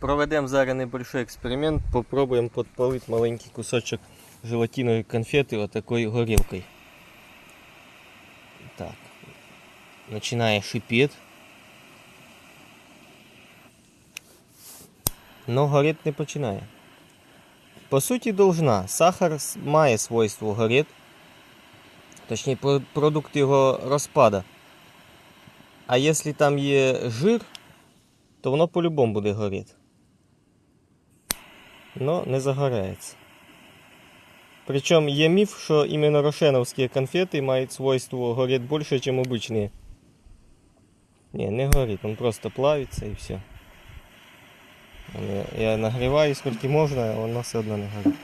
Проведемо зараз небольшой експеримент, попробуємо підпалити маленький кусочок желатинової конфети отакою горілкою. Так. Починає шипіти. Но горіти не починає. По суті, должна. Сахар має свойство горіти. Точніше, продукт його розпада. А якщо там є жир, то воно по-любому буде горіти. Но не загорається. Причому є міф, що іменно рошеновські конфети мають свойство горіти більше, ніж обичні. Ні, не горить, він просто плавиться і все. Я- нагріваю скільки можна, а воно все одно не горить.